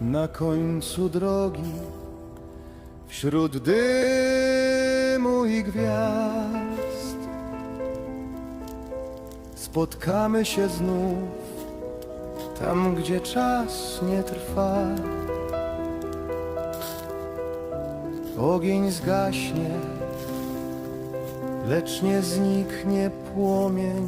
Na końcu drogi, wśród dymu i gwiazd, spotkamy się znów tam, gdzie czas nie trwa. Ogień zgaśnie, lecz nie zniknie płomień